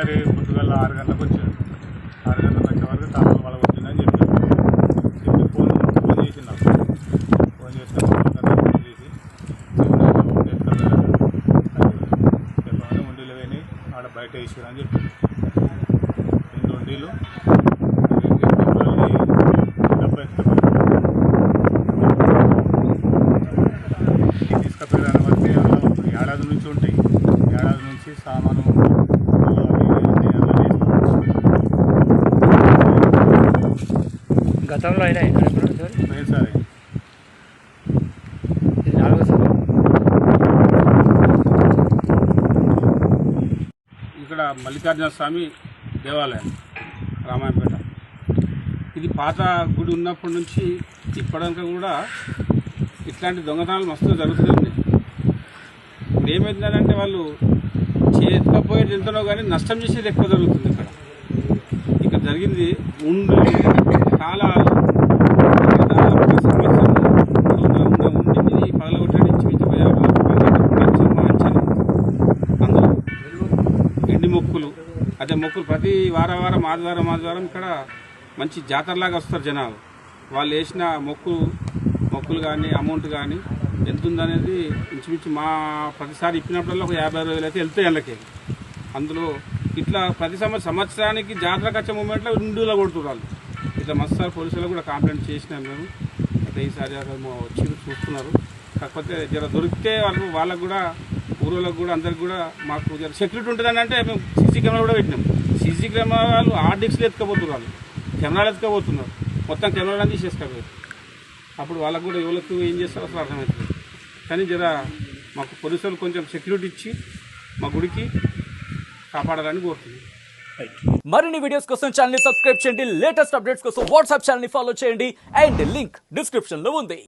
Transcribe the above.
ఆరు గంటలకు వచ్చారు ఆరు గంటలకు వచ్చే వరకు తాళాలు వాళ్ళకి వచ్చిందని చెప్పారు చెప్పి ఫోన్ ఫోన్ చేసి నాకు ఫోన్ చేస్తే ఫోన్ చేసి చెప్పగానే ఉండీలు పోయి ఆడ బయట వేసారు అని చెప్పారు రెండు ఉండీలు డెబ్బై తీసుకుపోయాను బట్టి ఏడాది నుంచి ఉంటాయి ఏడాది నుంచి సామాను గతంలో అయినా ఇక్కడ ఎప్పుడు సార్? నాలుగో ఇక్కడ మల్లికార్జున స్వామి దేవాలయం రామాయణపేట. ఇది పాత గుడి ఉన్నప్పటి నుంచి ఇప్పటిదాకా కూడా ఇట్లాంటి దొంగతనాలు మస్తు జరుగుతుంది ఇప్పుడు ఏమవుతుందంటే వాళ్ళు చేతికపోయేది ఎంతనో కానీ నష్టం చేసేది ఎక్కువ జరుగుతుంది ఇక్కడ. ఇక్కడ జరిగింది ఉండు కాలాలు దాదాపు సంవత్సరం ఉన్న ఉండిని పగలగొట్టడం ఇంచుమించు యాభై లక్షలు మా అంచనా అందులో ఎండి మొక్కులు అదే మొక్కులు ప్రతి వారం వారం ఆదివారం ఆదివారం ఇక్కడ మంచి జాతరలాగా వస్తారు జనాలు. వాళ్ళు వేసిన మొక్కు మొక్కులు కానీ అమౌంట్ కానీ ఎంత ఉందనేది ఇంచుమించు మా ప్రతిసారి ఇప్పినప్పుడల్లా ఒక యాభై అరవై వేలు అయితే వెళ్తాయి వాళ్ళకి అందులో ఇట్లా ప్రతి సంవత్సరం సంవత్సరానికి జాతరకు వచ్చే మూమెంట్లో ఇండులో కొడుతున్నారు ఇట్లా మస్తు పోలీసులకు కూడా కంప్లైంట్ చేసినాం మేము. అయితే ఈసారి వచ్చి చూస్తున్నారు. కాకపోతే జర దొరికితే వాళ్ళు వాళ్ళకు కూడా ఊరోళ్ళకు కూడా అందరికి కూడా మాకు సెక్యూరిటీ ఉంటుందని అంటే మేము సీసీ కెమెరా కూడా పెట్టినాం. సీసీ కెమెరాలు ఆర్డిక్స్లు ఎత్తుకపోతున్నారు వాళ్ళు. కెమెరాలు ఎత్తుకపోతున్నారు. మొత్తం కెమెరాలు తీసేసుకోవాలి అప్పుడు వాళ్ళకు కూడా ఎవరికి ఏం చేస్తారో అసలు అర్థమవుతుంది కానీ జర మాకు పోలీసులు కొంచెం సెక్యూరిటీ ఇచ్చి మా గుడికి కాపాడాలని కోరుతున్నాం. మరిన్ని వీడియోస్ కోసం ఛానల్ సబ్స్క్రైబ్ చేయండి. లేటెస్ట్ అప్డేట్స్ కోసం వాట్సాప్ ఛానల్ ఫాలో చేయండి. అండ్ లింక్ డిస్క్రిప్షన్లో ఉంది.